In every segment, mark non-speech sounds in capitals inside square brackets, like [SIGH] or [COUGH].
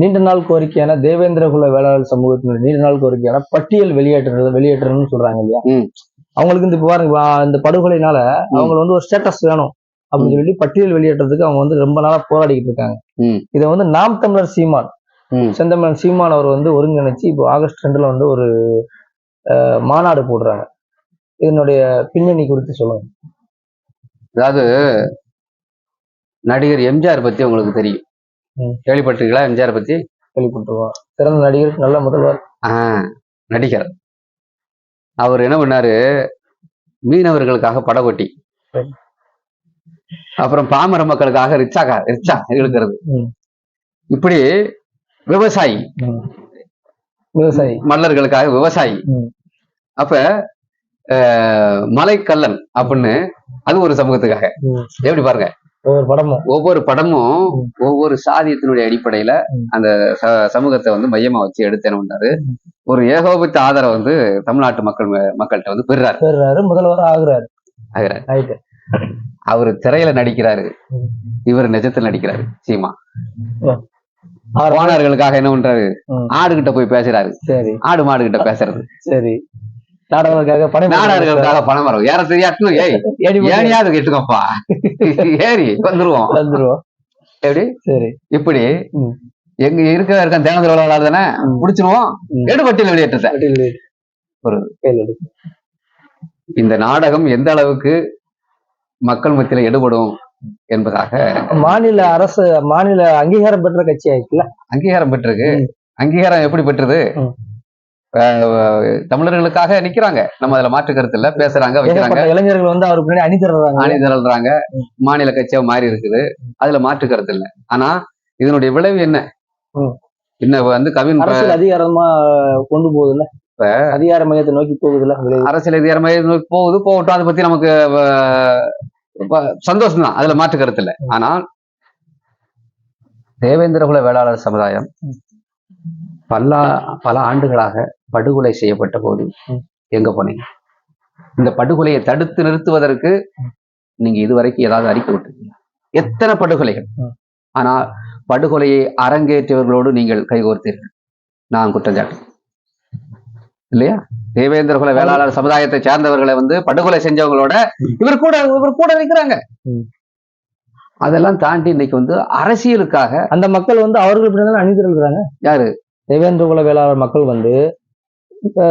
நீண்ட நாள் கோரிக்கையான தேவேந்திர குல வேளாளர் சமூகத்தினுடைய நீண்ட நாள் கோரிக்கையான பட்டியல் வெளியேற்றுறது வெளியேற்றணும்னு சொல்றாங்க இல்லையா. அவங்களுக்கு இந்த இப்ப பாருங்க இந்த படுகொலைனால அவங்க வந்து ஒரு ஸ்டேட்டஸ் வேணும் அப்படின்னு சொல்லி பட்டியல் வெளியேற்றதுக்கு அவங்க வந்து ரொம்ப நாளா போராடிக்கிட்டு இருக்காங்க. இதை வந்து நாம் தமிழர் சீமான். செந்தமிழன் சீமான் அவர் வந்து ஒருங்கிணைச்சு இப்போ ஆகஸ்ட் ரெண்டுல வந்து ஒரு மாநாடு போடுறாங்க இதனுடைய பின்னணி குறித்து சொல்லுங்க அதாவது நடிகர் எம்ஜிஆர் பத்தி உங்களுக்கு தெரியும். கேள்விப்பட்டிருக்கீங்களா எம்ஜிஆர் பத்தி? கேள்விப்பட்டிருக்கோம். சிறந்த நடிகர் நல்ல முதல்வர். ஆஹ் நடிகர். அவர் என்ன பண்ணாரு? மீனவர்களுக்காக படகொட்டி. அப்புறம் பாமர மக்களுக்காக ரிச்சா கா- ரிச்சா இழுக்கிறது. இப்படி விவசாயி. விவசாயி. மல்லர்களுக்காக விவசாயி. அப்ப மலைக்கல்லன் அப்படின்னு அது ஒரு சமூகத்துக்காக. எப்படி பாருங்க? ஒவ்வொரு படமும். ஒவ்வொரு படமும். ஒவ்வொரு சாதியத்தினுடைய அடிப்படையில. அந்த சமூகத்தை வந்து மையமா வச்சு எடுத்து என்ன பண்ணாரு ம். ஒரு ஏகோபித்த ஆதரவு வந்து தமிழ்நாட்டு மக்கள் மக்கள்கிட்ட வந்து பெறுறாரு. பெறாரு முதல்வர் ஆகுறாரு. ஆகுறாரு. அவர் திரையில நடிக்கிறாரு. இவர் நிஜத்தில் நடிக்கிறாரு சீமா. அவர் ஓனர்களுக்காக என்ன பண்றாரு. ஆடு கிட்ட போய் பேசுறாரு. சரி. ஆடு மாடு கிட்ட பேசுறது. சரி. நாடகங்களுக்காக பணம் நாடர்களுக்காக பணம் வரும். ஏற தெரியாட்டும் ஏய் [LAUGHS] ஏனியாவது கேட்டுக்கோப்பா? ஏறி வந்துருவோம். வந்துருவோம். எப்படி? சரி. இப்படி. எங்க இருக்க இருக்க தேனத்துல விளையாடு தானே ம். புடிச்சிருவோம். ம். எடுபட்டியல் வெளியேற்றத்தை. ஒரு. இந்த நாடகம் எந்த அளவுக்கு மக்கள் மத்தியில எடுபடும் என்பதாக மாநில அரசு மாநில அங்கீகாரம் பெற்ற கட்சி ஆயிடுச்சுல அங்கீகாரம் பெற்றிருக்கு. அங்கீகாரம் எப்படி பெற்றது? தமிழர்களுக்காக நிக்கிறாங்க. நம்ம அதுல மாற்று கருத்து இல்ல. பேசுறாங்க வைக்கிறாங்க. இளைஞர்கள் வந்து அவருக்கு முன்னாடி அணி தர்றாங்க அணி திரள்றாங்க. ம். மாநில கட்சியா மாறி இருக்குது. அதுல மாற்று கருத்து இல்ல. ஆனா இதனுடைய விளைவு என்ன? ம். இன்ன வந்து கவின் அதிகாரமா கொண்டு போகுதுல்ல? அதிகார மையத்தை நோக்கி போகுதுல்ல. அரசியல் அதிகாரமா நோக்கி போகுது போகட்டும். அதை பத்தி நமக்கு சந்தோஷம் தான் அதுல மாற்று கருத்து இல்லை. ஆனால் தேவேந்திரகுல வேளாளர் சமுதாயம். பல பல ஆண்டுகளாக படுகொலை செய்யப்பட்ட போது. எங்க போனீங்க? இந்த படுகொலையை தடுத்து நிறுத்துவதற்கு நீங்க இதுவரைக்கும் ஏதாவது அறிக்கை விட்டுருக்கீங்களா? எத்தனை படுகொலைகள். ஆனால் படுகொலையை அரங்கேற்றியவர்களோடு நீங்கள் கைகோர்த்தீர்கள். நான் குற்றம் சாட்டுறேன் இல்லையா? தேவேந்திர குல வேளாளர் சமுதாயத்தை சேர்ந்தவர்களை வந்து படுகொலை செஞ்சவங்களோட இவர் கூட இவர் கூட நிற்கிறாங்க. அதெல்லாம் தாண்டி இன்னைக்கு வந்து அரசியலுக்காக அந்த மக்கள் வந்து அவர்கள் பின்னாடி அணி திரள்கிறாங்க யாரு? தேவேந்திர குல வேளாளர் மக்கள் வந்து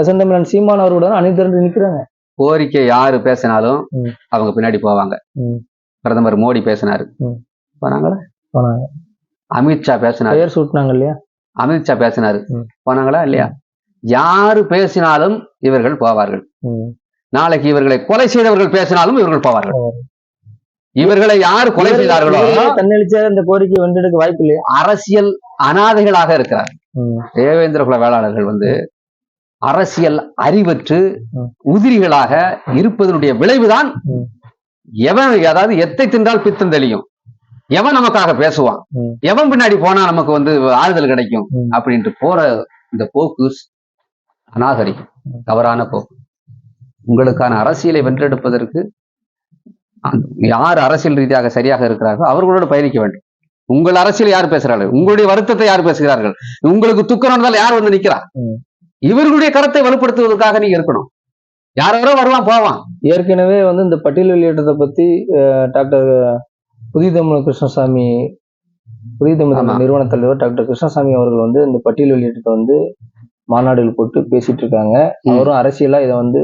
செந்தமிழன் சீமான் அவர்களுடன் அணி திரண்டு நிற்கிறாங்க. கோரிக்கை யாரு பேசினாலும். அவங்க பின்னாடி போவாங்க. பிரதமர் மோடி பேசினாரு. போனாங்களா? போனாங்க. அமித்ஷா பேசினாரு. பெயர் சூட்டினாங்க இல்லையா? அமித்ஷா பேசினாரு. போனாங்களா இல்லையா? யாரு பேசினாலும் இவர்கள் போவார்கள். நாளைக்கு இவர்களை கொலை செய்தவர்கள் பேசினாலும் இவர்கள் போவார்கள். இவர்களை யார் கொலை செய்தார்களோ தன்னெழுச்சியாக இந்த கோரிக்கை வென்றெடுக்க வாய்ப்பு இல்லையா அரசியல் அனாதைகளாக இருக்கிறார் தேவேந்திர குல வேளாளர்கள் வந்து அரசியல் அறிவற்று. உதிரிகளாக இருப்பதனுடைய விளைவுதான். எவன் அதாவது எத்தை தின்றால் பித்தம் தெளியும் எவன் நமக்காக பேசுவான். எவன் பின்னாடி போனா நமக்கு வந்து ஆறுதல் கிடைக்கும். அப்படின்ட்டு போற இந்த போக்கு அநாகரிகம் ம். தவறான போக்கு உங்களுக்கான அரசியலை வென்றெடுப்பதற்கு யார் அரசியல் ரீதியாக சரியாக இருக்கிறார்களோ அவர்களோடு பயணிக்க வேண்டும் உங்கள் அரசியல் யார் பேசுகிறார்கள் உங்களுடைய வருத்தத்தை யார் பேசுகிறார்கள்? உங்களுக்கு துக்கம் நடந்தால் யார் வந்து நிக்கிறா. இவர்களுடைய கருத்தை வலுப்படுத்துவதற்காக நீங்க இருக்கணும் யாரோ வருவான் போவான். ஏற்கனவே வந்து இந்த பட்டியல் வெளியேற்றத்தை பத்தி டாக்டர் புதிய தமிழ் கிருஷ்ணசாமி புதிய தமிழ். நிறுவன தலைவர் டாக்டர் கிருஷ்ணசாமி அவர்கள் வந்து இந்த பட்டியல் வெளியேற்றத்தை வந்து மாநாடுகள் போட்டு பேசிட்டு இருக்காங்க. அவரும் அரசியலா இதை வந்து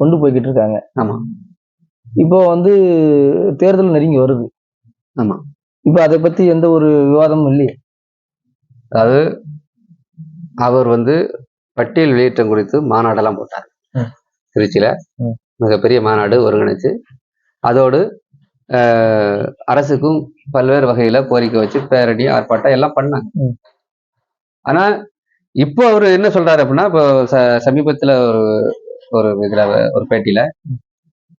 கொண்டு போய்கிட்டு இருக்காங்க. ஆமா. இப்போ வந்து தேர்தல் நெருங்கி வருது. ஆமா. இப்போ அதை பத்தி எந்த ஒரு விவாதமும் இல்லையே அதாவது அவர் வந்து பட்டியல் வெளியேற்றம் குறித்து மாநாடெல்லாம் போட்டார். திருச்சியில. மிகப்பெரிய மாநாடு ஒருங்கிணைச்சு அதோடு ஆஹ், அரசுக்கும் பல்வேறு வகையில கோரிக்கை வச்சு பேரணி ஆர்ப்பாட்டம் எல்லாம் பண்ணாங்க. ஆனா இப்போ அவர் என்ன சொல்றாரு அப்படின்னா இப்போ ச- சமீபத்துல ஒரு ஒரு இதுல ஒரு பேட்டியில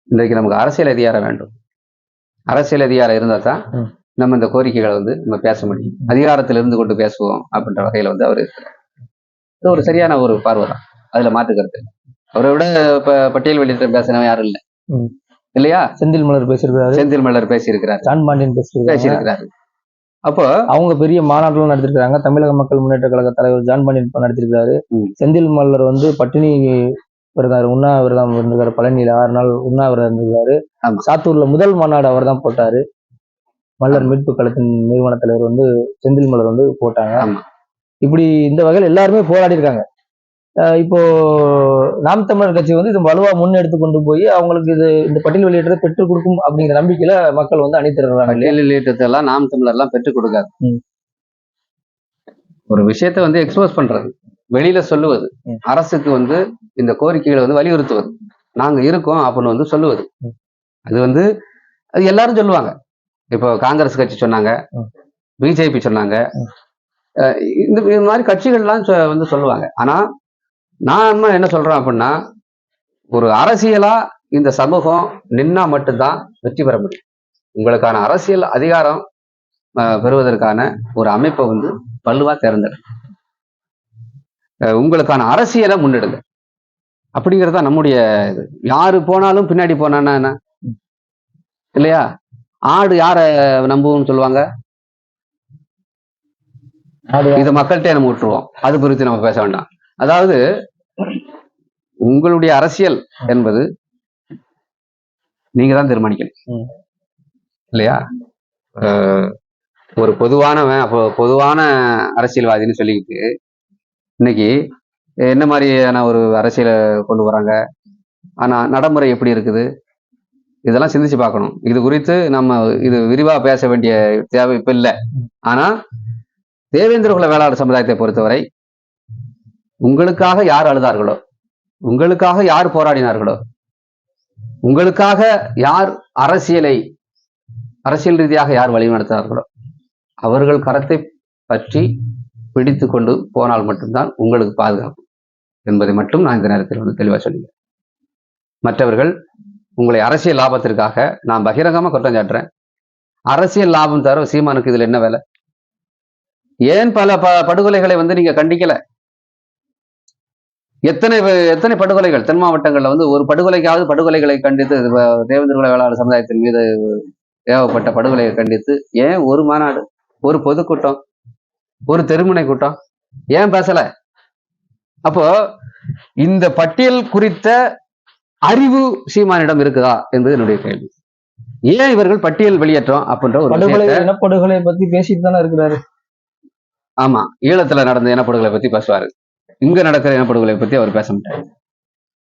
இன்றைக்கு நமக்கு அரசியல் அதிகாரம் வேண்டும் அரசியல் அதிகாரம் இருந்தா தான். நம்ம இந்த கோரிக்கைகளை வந்து நம்ம பேச முடியும். அதிகாரத்தில் இருந்து கொண்டு பேசுவோம் அப்படின்ற வகையில வந்து அவர் இருக்கிறார். இது ஒரு சரியான ஒரு பார்வை தான். அதுல மாற்று கருத்து இல்லை. அவரை விட இப்ப பட்டியல் வெளியிட்ட பேசினவன் யாரும் இல்லை. இல்லையா? செந்தில் மலர் பேசியிருக்காரு செந்தில் மலர் பேசியிருக்கிறார். ஜான் பாண்டியன் பேசியிருக்கிறாரு. அப்போ அவங்க பெரிய மாநாடுலாம் நடத்திருக்காங்க தமிழக மக்கள் முன்னேற்ற கழக தலைவர் ஜான் பாண்டியன் நடத்திருக்காரு. செந்தில் மல்லர் வந்து பட்டினி விரதம் உண்ணாவிரதம் இருந்திருக்காரு பழனியில ஆறு நாள் உண்ணாவிரதம் இருந்திருக்காரு. சாத்தூர்ல முதல் மாநாடு அவர் தான் போட்டாரு. மல்லர் மீட்பு கழகத்தின் நிறுவன தலைவர் வந்து செந்தில் மல்லர் வந்து போட்டாங்க. இப்படி இந்த வகையில் எல்லாருமே போராடி இருக்காங்க. இப்போ நாம் தமிழர் கட்சி வந்து இது வலுவா முன்னெடுத்து கொண்டு போய் அவங்களுக்கு இது இந்த பட்டியல் வெளியேற்றத்தை பெற்றுக் கொடுக்கும் அப்படிங்கிற நம்பிக்கையில மக்கள் வந்து இல்லையா? பட்டியல் வெளியேற்றத்தை எல்லாம் நாம் தமிழர் எல்லாம் பெற்றுக் கொடுக்காது. ஒரு விஷயத்தை வந்து எக்ஸ்போஸ் பண்றது. வெளியில சொல்லுவது. அரசுக்கு வந்து இந்த கோரிக்கைகளை வந்து வலியுறுத்துவது. நாங்க இருக்கோம் அப்படின்னு வந்து சொல்லுவது. அது வந்து அது எல்லாரும் சொல்லுவாங்க. இப்போ காங்கிரஸ் கட்சி சொன்னாங்க. பிஜேபி சொன்னாங்க. இந்த இந்த மாதிரி கட்சிகள்லாம் வந்து சொல்லுவாங்க. ஆனா நான் என்ன சொல்றேன் அப்படின்னா ஒரு அரசியலா இந்த சமூகம் நின்னா மட்டும்தான் வெற்றி பெற முடியும். உங்களுக்கான அரசியல் அதிகாரம் பெறுவதற்கான ஒரு அமைப்பை வந்து வலுவா தேர்ந்தெடு அஹ், உங்களுக்கான அரசியலை முன்னெடுங்க. அப்படிங்கிறது தான் நம்முடைய இது. யாரு போனாலும் பின்னாடி போனான்னா என்ன? இல்லையா? ஆடு யாரை நம்புவோம்னு சொல்லுவாங்க? இதை மக்கள்கிட்ட நம்ம விட்டுருவோம். அது குறித்து நம்ம பேச வேண்டாம். அதாவது உங்களுடைய அரசியல் என்பது நீங்க தான் தீர்மானிக்கணும். இல்லையா? ஒரு பொதுவானவன் அப்போ பொதுவான அரசியல்வாதின்னு சொல்லிக்கிட்டு இன்னைக்கு என்ன மாதிரியான ஒரு அரசியலை கொண்டு வராங்க? ஆனா நடைமுறை எப்படி இருக்குது? இதெல்லாம் சிந்திச்சு பார்க்கணும். இது குறித்து நம்ம இது விரிவா பேச வேண்டிய தேவை இப்போ இல்லை. ஆனா தேவேந்திர குல வேளாளர் சமுதாயத்தை பொறுத்தவரை உங்களுக்காக யார் அழுதார்களோ உங்களுக்காக யார் போராடினார்களோ உங்களுக்காக யார் அரசியலை அரசியல் ரீதியாக யார் வழிநடத்தினார்களோ அவர்கள் கரத்தை பற்றி பிடித்து கொண்டு போனால் மட்டும்தான் உங்களுக்கு பாதுகாப்பு என்பதை மட்டும் நான் இந்த நேரத்தில் வந்து தெளிவாக சொல்லுகிறேன் மற்றவர்கள் உங்களை அரசியல் லாபத்திற்காக நான் பகிரங்கமா குற்றம் சாட்டுறேன். அரசியல் லாபம் தர சீமானுக்கு இதுல என்ன வேலை? ஏன் பல ப படுகொலைகளை வந்து நீங்க கண்டிக்கல? எத்தனை எத்தனை படுகொலைகள்? தென் மாவட்டங்கள்ல வந்து ஒரு படுகொலைக்காவது படுகொலைகளை கண்டித்து தேவேந்திர வேளாளர் சமுதாயத்தின் மீது தேவைப்பட்ட படுகொலையை கண்டித்து ஏன் ஒரு மாநாடு ஒரு பொதுக்கூட்டம் ஒரு தெருமுனை கூட்டம் ஏன் பேசல? அப்போ இந்த பட்டியல் குறித்த அறிவு சீமானிடம் இருக்குதா என்பது என்னுடைய கேள்வி. ஏன் இவர்கள் பட்டியல் வெளியேற்றம் அப்படின்ற ஒரு இனப்படுகொலை பத்தி பேசிட்டு தானே இருக்கிறாரு. ஆமா ஈழத்துல நடந்த இனப்படுகொலை பத்தி பேசுவாரு. இங்க நடக்கிற இனப்படுகொலை பத்தி அவர் பேச மாட்டாரு.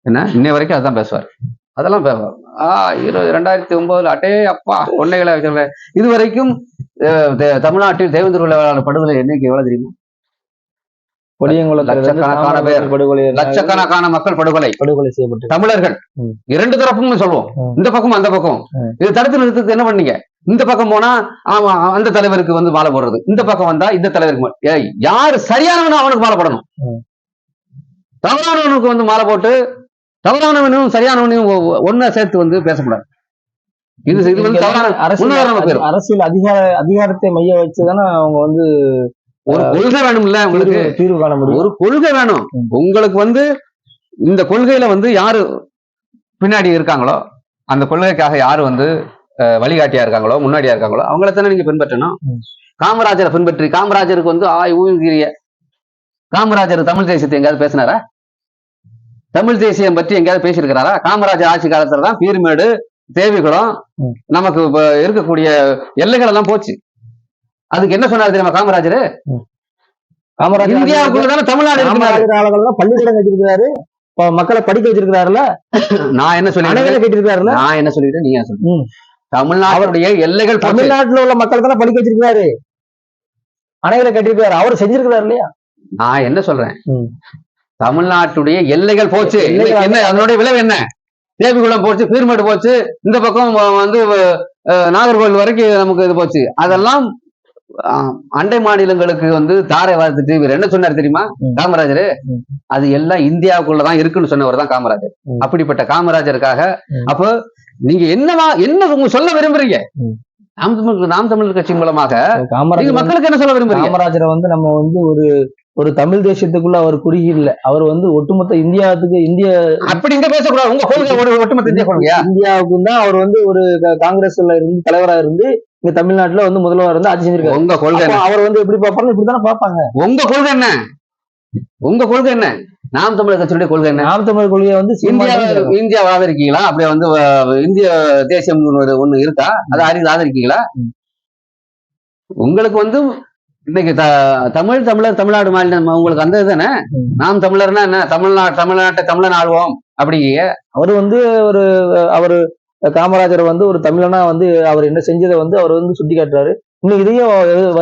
என்ன? இன்னை வரைக்கும் அதான் பேசுவார். அதெல்லாம் பே- ஆ இரு ரெண்டாயிரத்தி ஒன்பதுல அட்டே அப்பா கொள்ளைகளை இது வரைக்கும் தமிழ்நாட்டில் தேவேந்திர படுகொலை எண்ணிக்கை எவ்வளவு தெரியுமா? லட்சக்கணக்கான பேர். மக்கள் படுகொலை படுகொலை செய்யப்பட்டு தமிழர்கள். இரண்டு தரப்பும் சொல்லுவோம். இந்த பக்கம் அந்த பக்கம். இது தடுத்து நிறுத்தத்துக்கு என்ன பண்ணீங்க இந்த பக்கம் போனா அந்த தலைவருக்கு வந்து மாலை போடுறது இந்த பக்கம் வந்தா இந்த தலைவருக்கு யாரு சரியானவனோ அவனுக்கு மாலை போடணும். தவறானவனுக்கு வந்து மாலை போட்டு தவறானவனும் சரியானவனையும் ஒ- ஒ- ஒண்ணா சேர்த்து வந்து பேசக்கூடாது இது இது வந்து. அரசியல் அதிகார அதிகாரத்தை மைய வச்சுதானே அவங்க வந்து ஒரு கொள்கை வேணும்ல உங்களுக்கு? தீர்வு காண முடியும். ஒரு கொள்கை வேணும். உங்களுக்கு வந்து இந்த கொள்கையில வந்து யாரு பின்னாடி இருக்காங்களோ அந்த கொள்கைக்காக யாரு வந்து வழிகாட்டியா இருக்காங்களோ முன்னாடியா இருக்காங்களோ அவங்கள தானே நீங்க பின்பற்றணும். காமராஜரை பின்பற்றி காமராஜருக்கு வந்து ஆய் ஊங்கிறிய காமராஜர் தமிழ் தேசியத்தை எங்கேயாவது பேசினாரா? தமிழ் தேசியம் பற்றி எங்கேயாவது பேசியிருக்கிறாரா? காமராஜர் ஆட்சி காலத்துல தான் பீர்மேடு தேவிகுளம். நமக்கு இருக்கக்கூடிய எல்லைகள் எல்லாம் போச்சு. அதுக்கு என்ன சொன்னாரு தெரியுமா காமராஜர்? காமராஜர் இந்தியாவுக்குள்ள தானே தமிழ்நாடு பள்ளிக்கூடம் கட்டிருக்கிறாரு மக்களை படிக்க வச்சிருக்கிறாருல நான் என்ன சொல்லிக்கிறேன் அணைகளை கட்டிருக்கிறாருல நான் என்ன சொல்லிக்கிறேன் நீங்க சொல்லுங்க. தமிழ்நாட்டுடைய எல்லைகள். தமிழ்நாட்டுல உள்ள மக்கள் தானே படிக்க வச்சிருக்கிறாரு. அணைகளை கட்டிருக்கிறாரு அவர் செஞ்சிருக்கிறாரு இல்லையா? நான் என்ன சொல்றேன். தமிழ்நாட்டுடைய எல்லைகள் போச்சு. என்ன? அதனுடைய விளைவு என்ன? தேவிகுளம் போச்சு பீர்மேடு போச்சு இந்த பக்கம் வந்து நாகர்கோவில் வரைக்கும் நமக்கு இது போச்சு. அதெல்லாம் அண்டை மாநிலங்களுக்கு வந்து தாரை வார்த்துட்டு இவர் என்ன சொன்னார் தெரியுமா. காமராஜர். அது எல்லாம் இந்தியாவுக்குள்ளதான் இருக்குன்னு சொன்னவர் தான் காமராஜர். அப்படிப்பட்ட காமராஜருக்காக. அப்போ நீங்க என்னவா என்ன உங்க சொல்ல விரும்புறீங்க. நாம் தமிழ் நாம் தமிழர் கட்சி மூலமாக காமராஜர் மக்களுக்கு என்ன சொல்ல விரும்புறீங்க காமராஜரை வந்து நம்ம வந்து ஒரு ஒரு தமிழ் தேசியத்துக்குள்ள அவர் குறுகி இல்ல அவர் வந்து ஒட்டுமொத்த இந்தியாவுக்கு இந்திய அப்படி இங்க பேசக்கூடாது உங்க கொள்கை ஒட்டுமொத்த இந்திய கொள்கையா தான் அவர் வந்து ஒரு காங்கிரஸ்ல இருந்து தலைவரா இருந்து இங்க தமிழ்நாட்டுல வந்து முதல்வர் வந்து ஆட்சி செஞ்சிருக்காரு. உங்க கொள்கை அவர் வந்து எப்படி பார்ப்பாங்க? இப்படித்தானே பார்ப்பாங்க. உங்க கொள்கை என்ன? உங்க கொள்கை என்ன? நாம் தமிழர் கட்சியுடைய கொள்கை என்ன? நாம் தமிழ் கொள்கையை வந்து இந்தியா இந்தியா ஆதரிக்கீங்களா அப்படியே வந்து இந்திய தேசியம் ஒண்ணு- இருக்கா? அதை அறிந்து ஆதரிக்கீங்களா. உங்களுக்கு வந்து இன்னைக்கு த- தமிழ் தமிழர் தமிழ்நாடு மாநிலம் உங்களுக்கு அந்த தானே. நாம் தமிழர்னா என்ன? தமிழ்நாடு தமிழ்நாட்டை தமிழன் ஆள்வோம் அப்படிங்க அவர் வந்து ஒரு அவரு காமராஜர் வந்து ஒரு தமிழனா வந்து அவர் என்ன செஞ்சதை வந்து அவர் வந்து சுட்டி காட்டுறாரு. இன்னும் இதையும்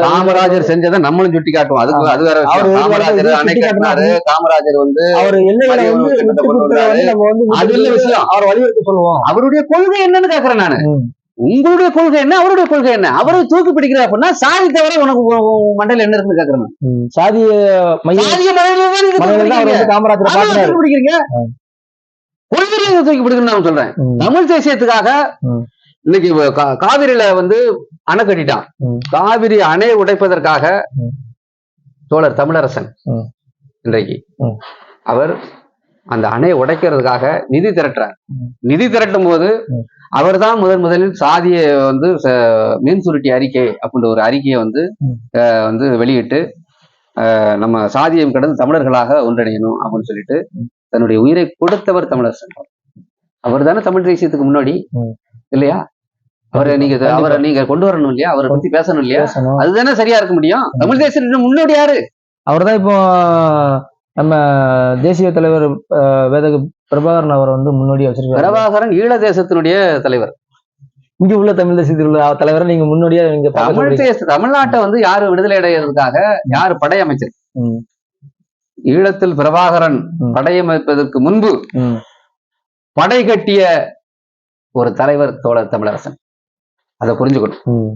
காமராஜர் செஞ்சதை நம்மளும் சுட்டி காட்டுவோம். அதுக்கு அது வேற காமராஜர் கட்டினாரு காமராஜர் வந்து அவர் எல்லைகளை வந்து நம்ம வந்து அது இல்ல விஷயம். அவர் வலியுறுத்தி சொல்லுவோம். அவருடைய கொள்கை என்னன்னு கேக்குறேன் நானு. உங்களுடைய கொள்கை என்ன? அவருடைய கொள்கை என்ன? அவரை தூக்கி பிடிக்கிற அப்படின்னா சாதி தவிர உனக்கு மண்டையில என்ன இருக்குன்னு கேக்குறேன். சாதிய மையம் காமராஜரை பிடிக்கிறீங்க நீங்க தூக்கி பிடிக்கணும்னு நான் சொல்றேன். தமிழ் தேசியத்துக்காக. இன்னைக்கு காவிரியில வந்து அணை கட்டிட்டான். காவிரி அணையை உடைப்பதற்காக. தோழர் தமிழரசன். இன்றைக்கு. அவர் அந்த அணையை உடைக்கிறதுக்காக நிதி திரட்டுறார். நிதி திரட்டும் போது. அவர் தான் முதன் முதலில் சாதிய வந்து மீன் சுருட்டி அறிக்கை அப்படின்ற ஒரு அறிக்கையை வந்து வந்து வெளியிட்டு நம்ம சாதியம் கடந்து தமிழர்களாக ஒன்றிணையணும் அப்படின்னு சொல்லிட்டு. தன்னுடைய உயிரை கொடுத்தவர் தமிழரசன். அவர் தானே தமிழ் தேசியத்துக்கு முன்னாடி. இல்லையா? அவரை நீங்க. அவரை நீங்க கொண்டு வரணும் இல்லையா? அவரை பத்தி பேசணும் இல்லையா? அதுதானே சரியா இருக்க முடியும்? தமிழ் தேசியத்துக்கு முன்னோடி யாரு? அவர் தான் இப்போ நம்ம தேசிய தலைவர் வேதக பிரபாகரன் அவர் வந்து முன்னோடியா வச்சிருக்காரு. பிரபாகரன் ஈழ தேசத்தினுடைய தலைவர். இங்க உள்ள தமிழ் தேசியத்தில் உள்ள தலைவரை நீங்க முன்னோடியா நீங்க தமிழ். தேச தமிழ்நாட்டை வந்து யாரு விடுதலை அடைகிறதுக்காக யாரு படையமைச்சர் ஈழத்தில் பிரபாகரன். படையமைப்பதற்கு முன்பு படை கட்டிய ஒரு தலைவர் தோழர் தமிழரசன். அதை புரிஞ்சுக்கணும்.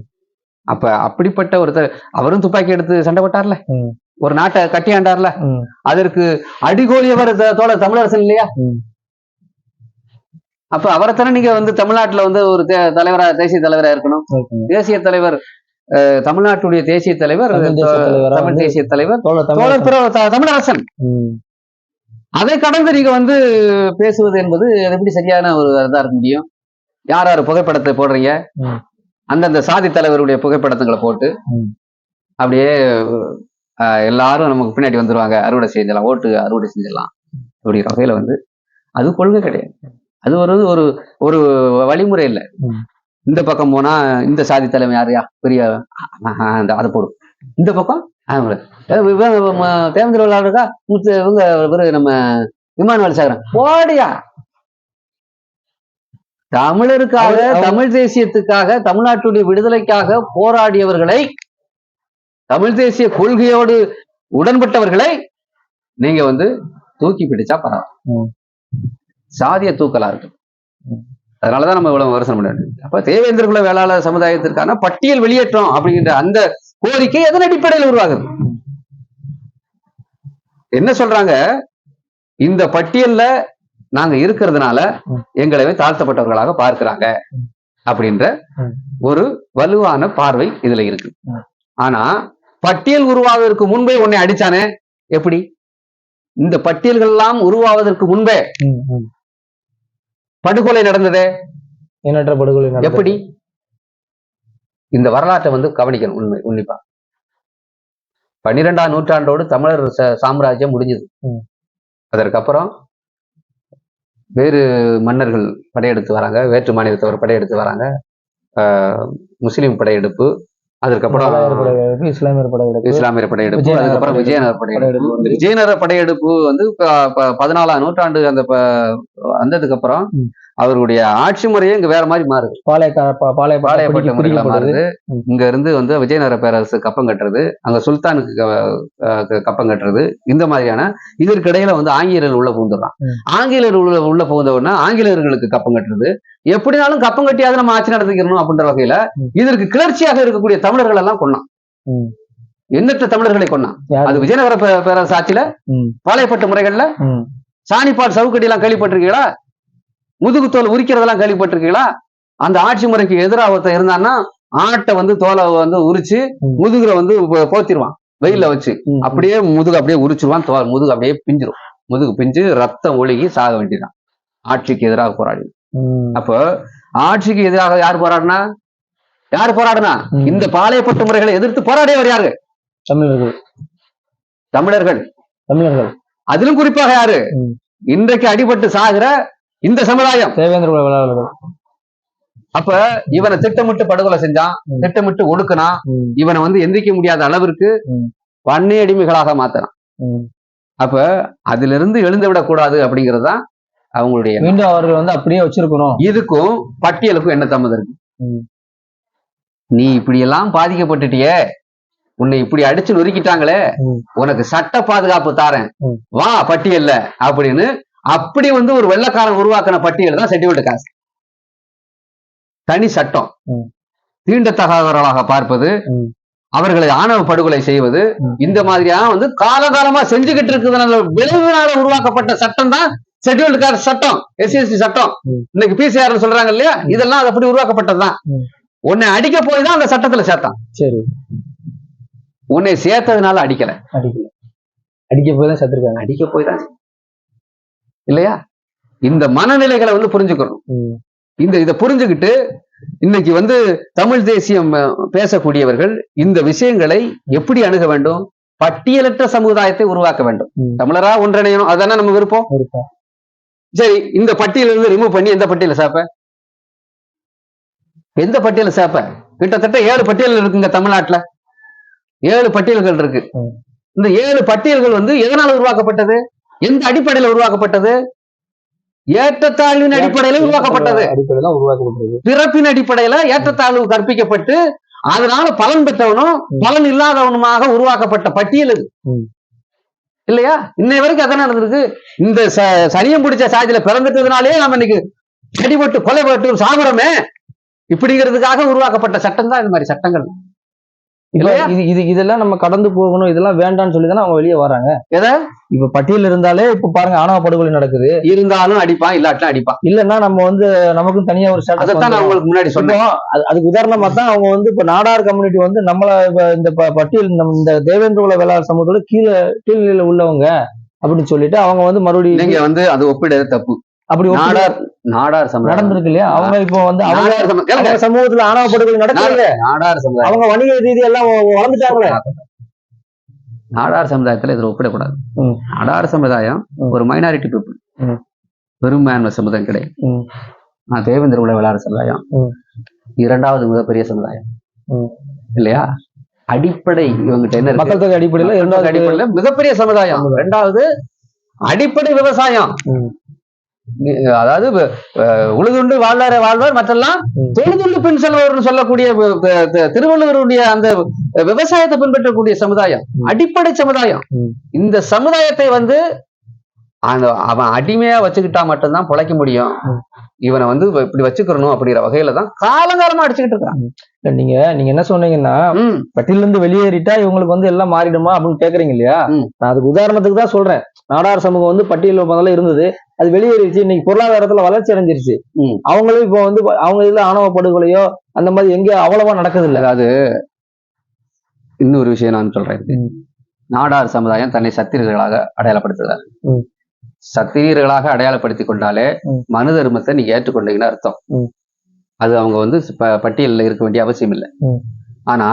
அப்ப அப்படிப்பட்ட ஒரு த- அவரும் துப்பாக்கி எடுத்து சண்டை போட்டார்ல. ஒரு நாட்டை கட்டி ஆண்டார்ல? ம், அதற்கு அடிகோலியவர் தோழர் தமிழரசன் இல்லையா. அப்ப அவரைத்தானே நீங்க வந்து தமிழ்நாட்டுல வந்து ஒரு தலைவரா தேசிய தலைவரா இருக்கணும். தேசிய தலைவர் தமிழ்நாட்டுடைய தேசிய தலைவர் தமிழ் தேசிய தலைவரா தோழர் தமிழரசன். அதை கடந்து நீங்க வந்து பேசுவது என்பது எப்படி சரியான ஒரு இதா இருக்க முடியும்? யார் யார் புகைப்படத்தை போடுறீங்க. அந்தந்த சாதி தலைவருடைய புகைப்படத்துங்களை போட்டு. அப்படியே எல்லாரும் நமக்கு பின்னாடி வந்துருவாங்க. அறுவடை செஞ்சிடலாம் ஓட்டு அறுவடை செஞ்சிடலாம் அப்படிங்கிற வகையில வந்து அது கொள்கை கிடையாது. அது ஒரு ஒரு ஒரு வழிமுறை இல்லை. இந்த பக்கம் போனா இந்த சாதி தலைமை யாரையா? பெரிய அந்த அதை போடும் இந்த பக்கம்? விளையாடுறா முத்து இவங்க இவரு நம்ம விமானவாளி சாகரன். போடியா? தமிழருக்காக தமிழ் தேசியத்துக்காக தமிழ்நாட்டுடைய விடுதலைக்காக போராடியவர்களை தமிழ் தேசிய கொள்கையோடு உடன்பட்டவர்களை நீங்க வந்து தூக்கி பிடிச்சா பரவாயில்ல. சாதிய தூக்கலா இருக்கு. அதனாலதான் நம்ம இவ்வளவு விமர்சனம் பண்ண வேண்டியது. அப்ப தேவேந்திர குல வேளாளர் சமுதாயத்திற்கான பட்டியல் வெளியேற்றம் அப்படிங்கிற அந்த கோரிக்கை எதன் அடிப்படையில் உருவாகுது. என்ன சொல்றாங்க? இந்த பட்டியல்ல நாங்க இருக்கிறதுனால எங்களை தாழ்த்தப்பட்டவர்களாக பார்க்கிறாங்க அப்படின்ற ஒரு வலுவான பார்வை இதுல இருக்கு. ஆனா பட்டியல் உருவாவதற்கு முன்பே உன்னை அடிச்சானே? எப்படி? இந்த பட்டியல்கள் எல்லாம் உருவாவதற்கு முன்பே படுகொலை நடந்ததே? எண்ணற்ற படுகொலை. எப்படி? இந்த வரலாற்றை வந்து கவனிக்கணும் உண்மை உன்னிப்பா. பன்னிரெண்டாம் நூற்றாண்டோடு தமிழர் சாம்ராஜ்யம் முடிஞ்சது. அதற்கப்புறம் வேறு மன்னர்கள் படையெடுத்து வராங்க வேற்று மாநிலத்தவர் படையெடுத்து வராங்க. முஸ்லிம் படையெடுப்பு படையெடுப்பு இஸ்லாமியர் படையெடுப்பு இஸ்லாமியர் படையெடுப்பு அதுக்கப்புறம். விஜயநகர படையெடுப்பு விஜயநகர படையெடுப்பு வந்து பதினாலாம் நூற்றாண்டு அந்த வந்ததுக்கு அப்புறம். அவர்களுடைய ஆட்சி முறையே இங்க வேற மாதிரி மாறுது பாளையக்கா பா- பாளையப்பட்ட முறையில மாறுது. இங்க இருந்து வந்து விஜயநகர பேரரசு கப்பம் கட்டுறது அங்க சுல்தானுக்கு கப்பம் கட்டுறது இந்த மாதிரியான இதற்கு இடையில வந்து ஆங்கிலேயர் உள்ள புகுந்துடுறான். ஆங்கிலேயர் உள்ள உள்ள புகுந்தவுடனே ஆங்கிலேயர்களுக்கு கப்பம் கட்டுறது எப்படினாலும் கப்பம் கட்டியாவது நம்ம ஆட்சி நடத்திக்கிறணும் அப்படின்ற வகையில. இதற்கு கிளர்ச்சியாக இருக்கக்கூடிய தமிழர்கள் எல்லாம் ம். எண்ணற்ற தமிழர்களை யாரு? அது விஜயநகர பேரரசு ஆட்சியில பாளையப்பட்ட முறைகள்ல சாணிப்பால் சவுக்கடி எல்லாம் கேள்விப்பட்டிருக்கீங்களா முதுகுத்தோல் உரிக்கிறதெல்லாம் கேள்விப்பட்டிருக்கீங்களா? அந்த ஆட்சி முறைக்கு எதிராக ஒருத்தன் இருந்தான்னா ஆட்டை வந்து தோலை வந்து உரிச்சு. முதுகுல வந்து போத்திருவான். வெயில்ல வச்சு. அப்படியே முதுகு அப்படியே உரிச்சிருவான் தோல் முதுகு அப்படியே பிஞ்சிரும். முதுகு பிஞ்சு ரத்தம் ஒழுகி சாக வேண்டியதான் ஆட்சிக்கு எதிராக போராடி அப்போ ஆட்சிக்கு எதிராக யார் போராடினா? யாரு போராடுனா. இந்த பாளையப்பட்டு முறைகளை எதிர்த்து போராடியவர் யாரு? தமிழர்கள். தமிழர்கள். தமிழர்கள். அதிலும் குறிப்பாக யாரு. இன்றைக்கு அடிபட்டு சாகிற இந்த சமுதாயம் தேவேந்திர அப்ப இவனை திட்டமிட்டு படுகொலை செஞ்சான். திட்டமிட்டு ஒடுக்குனான் ம், இவனை வந்து எந்திரிக்க முடியாத அளவிற்கு. வன்னி அடிமைகளாக மாத்தினான். அப்ப அதிலிருந்து எழுந்து விடக்கூடாது அப்படிங்கிறது தான் அவங்களுடைய. மீண்டும் அவர்கள் வந்து அப்படியே வச்சிருக்கணும் இதுக்கும் பட்டியலுக்கும் என்ன சம்மந்தம் இருக்கு. நீ இப்படி எல்லாம் பாதிக்கப்பட்டுட்டியே உன்னை இப்படி அடிச்சு நொறுக்கிட்டாங்களே. உனக்கு சட்ட பாதுகாப்பு தாரேன். வா பட்டியல்ல அப்படின்னு அப்படி வந்து ஒரு வெள்ளக்காரன் உருவாக்கின பட்டியல் தான் செட்டில்டு காஸ்ட் தனி சட்டம். தீண்டத்தகாதவர்களாக பார்ப்பது. அவர்களை ஆணவ படுகொலை செய்வது. இந்த மாதிரியான வந்து காலகாலமா செஞ்சுக்கிட்டு இருக்கிறதுனால விளைவுனால உருவாக்கப்பட்ட சட்டம் தான் ஷெட்யூல்டு காஸ்ட் சட்டம் எஸ்சிஎஸ்டி சட்டம். இன்னைக்கு பிசிஆர் சொல்றாங்க இல்லையா? இதெல்லாம் அது அப்படி உருவாக்கப்பட்டதுதான். உன்னை அடிக்க போய் தான் அந்த சட்டத்துல சேர்த்தான். சரி. உன்னை சேர்த்ததுனால அடிக்கல. அடிக்கல. அடிக்க போய் தான் செத்துருக்காங்க அடிக்க போய் தான் இல்லையா? இந்த மனநிலைகளை வந்து புரிஞ்சுக்கணும். இந்த இதை புரிஞ்சுக்கிட்டு இன்னைக்கு வந்து தமிழ் தேசியம் பேசக்கூடியவர்கள் இந்த விஷயங்களை எப்படி அணுக வேண்டும்? பட்டியலற்ற சமுதாயத்தை உருவாக்க வேண்டும். தமிழரா ஒன்றிணையணும் அதானே நம்ம விருப்பம்? சரி இந்த பட்டியல இருந்து ரிமூவ் பண்ணி எந்த பட்டியல சேர்ப்ப எந்த பட்டியல சேர்ப்ப கிட்டத்தட்ட ஏழு பட்டியல் இருக்குங்க தமிழ்நாட்டுல. ஏழு பட்டியல்கள் இருக்கு. இந்த ஏழு பட்டியல்கள் வந்து எதனால உருவாக்கப்பட்டது? எந்த அடிப்படையில உருவாக்கப்பட்டது? ஏற்றத்தாழ்வின் அடிப்படையில உருவாக்கப்பட்டது. பிறப்பின் அடிப்படையில ஏற்றத்தாழ்வு கற்பிக்கப்பட்டு அதனால பலன் பெற்றவனும் பலன் இல்லாதவனுமாக உருவாக்கப்பட்ட பட்டியல் இது. இல்லையா? இன்னை வரைக்கும் அதானே நடந்திருக்கு? இந்த சனியம் பிடிச்ச சாதியில பிறந்துட்டதுனாலே நம்ம இன்னைக்கு அடிபட்டு கொலைப்பட்டு சாகுறோமே. இப்படிங்கிறதுக்காக உருவாக்கப்பட்ட சட்டம் தான் இந்த மாதிரி சட்டங்கள்? இது இது இதெல்லாம் நம்ம கடந்து போகணும் இதெல்லாம் வேண்டாம்னு சொல்லி தானே அவங்க வெளியே வராங்க. எதை? இப்ப பட்டியல் இருந்தாலே இப்ப பாருங்க ஆணவ படுகொலை நடக்குது. இருந்தாலும் அடிப்பான் இல்லாட்டிலும் அடிப்பான். இல்லன்னா நம்ம வந்து நமக்கும் தனியா ஒரு. உங்களுக்கு முன்னாடி அது- அதுக்கு உதாரணமா தான் அவங்க வந்து இப்ப நாடார் கம்யூனிட்டி வந்து நம்மள இந்த பட்டியல் இந்த தேவேந்திர குல வேளாண் சமூகத்தோட கீழே கீழ்நிலையில உள்ளவங்க அப்படின்னு சொல்லிட்டு அவங்க வந்து மறுபடியும் நீங்க வந்து அது ஒப்பிடுறது தப்பு. அப்படி நாடார் நாடார் சமுதாயம். நடந்திருக்கு இல்லையா? அவங்க இப்போ வந்து அவங்க சமூகத்துல ஆணவ படுகொலை நடக்கல நாடார் சமுதாயம். அவங்க வணிக ரீதி எல்லாம் வளர்ந்துட்டாங்களே. நாடார் சமுதாயத்துல இதுல ஒப்பிடக்கூடாது. நாடார் சமுதாயம். ஒரு மைனாரிட்டி பீப்புள். பெரும்பான்மை சமுதாயம் கிடையாது. நான் தேவேந்திர உள்ள விளையாட சமுதாயம். இரண்டாவது மிகப்பெரிய சமுதாயம். இல்லையா? அடிப்படை இவங்கிட்ட என்ன மக்கள் தொகை அடிப்படையில இரண்டாவது அடிப்படையில மிகப்பெரிய சமுதாயம். ரெண்டாவது அடிப்படை விவசாயம். அதாவது உழுதுண்டு வாழ்வாரே வாழ்வார் மற்றெல்லாம். தொழுதுண்டு பின் செல்வர்னு சொல்லக்கூடிய திருவள்ளுவருடைய அந்த விவசாயத்தை பின்பற்றக்கூடிய சமுதாயம். அடிப்படை சமுதாயம். இந்த சமுதாயத்தை வந்து அந்த அவன் அடிமையா வச்சுக்கிட்டா மட்டும்தான் பொழைக்க முடியும். இவனை வந்து இப்படி வச்சுக்கிறணும் அப்படிங்கிற வகையில தான் காலங்காலமா அடிச்சுக்கிட்டு இருக்கான் நீங்க நீங்க என்ன சொன்னீங்கன்னா பட்டியல இருந்து வெளியேறிட்டா இவங்களுக்கு வந்து எல்லாம் மாறிடுமா அப்படின்னு கேக்குறீங்க இல்லையா. நான் அதுக்கு உதாரணத்துக்கு தான் சொல்றேன் நாடார் சமூகம் வந்து பட்டியல் முதல்ல இருந்தது அது வெளியேறிச்சு இன்னைக்கு பொருளாதாரத்துல வளர்ச்சி அடைஞ்சிருச்சு. அவங்களும் இப்போ வந்து அவங்க இதுல ஆணவ படுகொலையோ அந்த மாதிரி எங்க அவ்வளவா நடக்குது இல்ல அதாவது இன்னொரு விஷயம் நான் சொல்றேன். நாடார் சமுதாயம் தன்னை சத்திரியர்களாக அடையாளப்படுத்துகிறார். சத்திரியர்களாக அடையாளப்படுத்திக் கொண்டாலே. மனு தர்மத்தை நீங்க ஏற்றுக்கொண்டீங்கன்னு அர்த்தம். அது அவங்க வந்து பட்டியல்ல இருக்க வேண்டிய அவசியம் இல்லை. ஆனா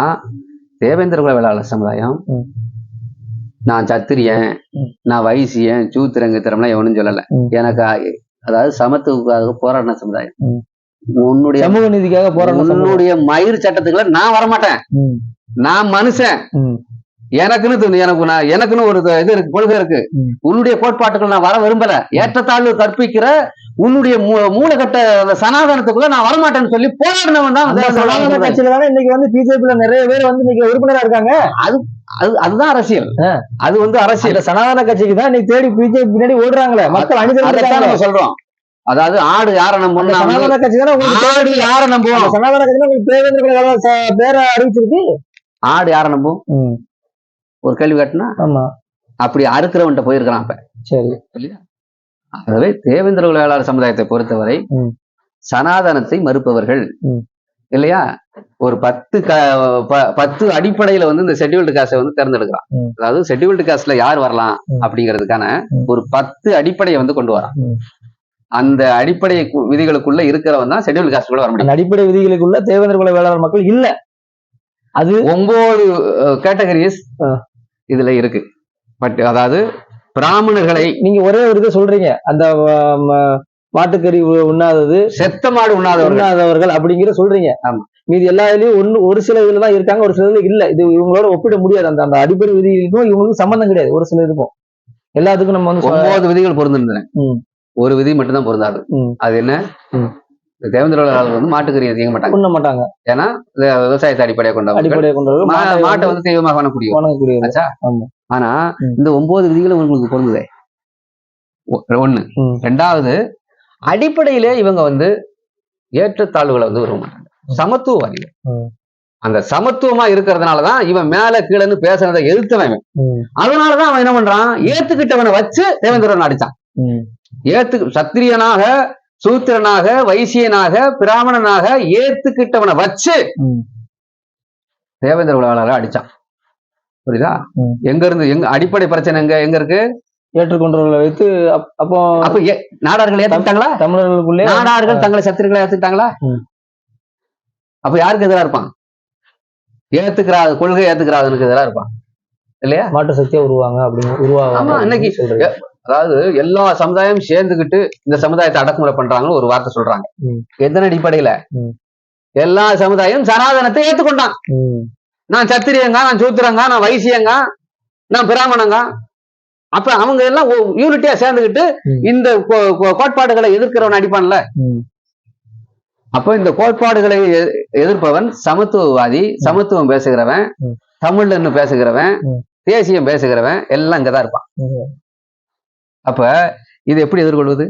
தேவேந்திர குல வேளாளர் சமுதாயம். நான் சத்திரியன். நான் வைசியன் சூத்திரங்கத்திரம்லாம் எவனும் சொல்லல. எனக்கு அதாவது சமத்துவத்துக்காக போராடின சமுதாயம். உன்னுடைய சமூக நீதிக்காக சமூகம். உன்னுடைய மயிர் சட்டத்துக்குள்ள நான் வரமாட்டேன் நான் மனுஷன் எனக்குன்னு எனக்கு நான் எனக்குன்னு ஒரு இது இருக்கு கொள்கை இருக்கு. உன்னுடைய கோட்பாட்டுக்குள்ள நான் வர விரும்பல ஏற்றத்தாழ்வு கற்பிக்கிற உன்னுடைய மூலகட்ட சனாதனத்துக்குள்ள நான் வரமாட்டேன்னு சொல்லி போராடினவன் தான் சனாதன. கட்சியில. தானே இன்னைக்கு வந்து பிஜேபில நிறைய பேர் வந்து இன்னைக்கு உறுப்பினரா இருக்காங்க. அது அதுதான் அரசியல். அது வந்து அரசியல். சனாதன கட்சிக்கு தான் இன்னைக்கு தேடி பிஜேபி பின்னாடி ஓடுறாங்களே. மக்கள் நம்ம சொல்றோம். அதாவது ஆடு யார நம்பும் சனாதன கட்சி தானே ஆடு யார நம்புவோம் சனாதன கட்சி உங்களுக்கு தேவேந்திர பேரை அறிவிச்சிருக்கு. ஆடு யார நம்பும் ஒரு கேள்வி கேட்டினா ஆமா. அப்படி அறுக்கிறவன்ட்ட போயிருக்கிறான் அப்ப. சரி. ஆகவே தேவேந்திர குல வேளாளர் சமுதாயத்தை பொறுத்தவரை. சனாதனத்தை மறுப்பவர்கள். இல்லையா ஒரு பத்து க பத்து அடிப்படையில வந்து இந்த ஷெட்யூல்டு காஸ்டை வந்து தேர்ந்தெடுக்கலாம். அதாவது ஷெட்யூல்டு காஸ்ட்ல யார் வரலாம். அப்படிங்கிறதுக்கான. ஒரு பத்து அடிப்படையை வந்து கொண்டு வரான். அந்த அடிப்படை விதிகளுக்குள்ள இருக்கிறவன் தான் ஷெட்யூல் காஸ்டுக்குள்ள வர முடியும் அடிப்படை விதிகளுக்குள்ள தேவேந்திர குல வேளாளர் மக்கள் இல்ல அது ஒன்பது கேட்டகரிஸ். இதுல இருக்கு பட் அதாவது பிராமணர்களை நீங்க ஒரே ஒரு இதை சொல்றீங்க. அந்த மாட்டுக்கறி உண்ணாதது செத்த மாடு உண்ணாதவர்கள். உண்ணாதவர்கள் அப்படிங்கிற சொல்றீங்க. ஆமா. மீதி எல்லா இதுலயும் ஒண்ணு ஒரு சில இதுல தான் இருக்காங்க ஒரு சில இதுல இல்ல. இது இவங்களோட ஒப்பிட முடியாது. அந்த அந்த அடிப்படை விதிகளுக்கும் இவங்களுக்கு சம்பந்தம் கிடையாது. ஒரு சில இதுக்கும். எல்லாத்துக்கும் நம்ம வந்து ஒன்பது விதிகள் பொருந்திருந்தன. ஒரு விதி மட்டும்தான் பொருந்தாது. அது என்ன? தேவேந்திர வேளாளர்கள் வந்து மாட்டுக்கறி அதிக மாட்டாங்க. உண்ண மாட்டாங்க. ஏன்னா விவசாயத்தை அடிப்படையாக கொண்டவர்கள். மா- மாட்டை வந்து தெய்வமாக ஆச்சா? ஆமா. ஆனா. இந்த ஒன்பது விதிகளும் உங்களுக்கு பொருந்துதே. ஒண்ணு. ரெண்டாவது அடிப்படையிலே இவங்க வந்து ஏற்றத்தாழ்வுகளை வந்து விரும்ப மாட்டாங்க. சமத்துவவாதிகள். அந்த சமத்துவமா இருக்கிறதுனாலதான் இவன் மேல கீழன்னு பேசுறதை எதிர்த்தவன் அதனாலதான் அவன் என்ன பண்றான்? ஏத்துக்கிட்டவனை வச்சு தேவேந்திரன் அடிச்சான். ஏத்து சத்திரியனாக சூத்திரனாக வைசியனாக பிராமணனாக ஏத்துக்கிட்டவனை வச்சு. தேவேந்திர உலகாளரை அடிச்சான். புரியுதா. எங்க இருந்து எங்க அடிப்படை பிரச்சனை எங்க எங்க இருக்கு? ஏற்றுக்கொண்டவர்களை வைத்து அப்- அப்போ அப்ப நாடார்கள் ஏத்துக்கிட்டாங்களா? தமிழர்களுக்குள்ளே நாடார்கள் தங்களை சத்திரிகளை ஏத்துக்கிட்டாங்களா. அப்ப யாருக்கு எதிரா இருப்பான்? ஏத்துக்கிறா கொள்கை ஏத்துக்கிறாதனுக்கு எதிரா இருப்பான். இல்லையா? மாற்று சக்தியா உருவாங்க அப்படின்னு உருவாங்க இன்னைக்கு அதாவது எல்லா சமுதாயம் சேர்ந்துகிட்டு இந்த சமுதாயத்தை அடக்குமுறை பண்றாங்கன்னு ஒரு வார்த்தை சொல்றாங்க. எதன் அடிப்படையில. எல்லா சமுதாயம் சனாதனத்தை ஏத்துக்கொண்டான் நான் சத்திரியங்க நான் சூத்திரங்க நான் வைசியங்க நான் பிராமணங்க அப்ப அவங்க எல்லாம் யூனிட்டியா சேர்ந்துகிட்டு. இந்த கோட்பாடுகளை எதிர்க்கிறவன் அடிப்பான்ல அப்போ இந்த கோட்பாடுகளை எதிர்ப்பவன் சமத்துவவாதி சமத்துவம் பேசுகிறவன். தமிழ்னு பேசுகிறவன். தேசியம் பேசுகிறவன் எல்லாம் இங்கதான் இருப்பான். அப்ப இது எப்படி எதிர்கொள்வது?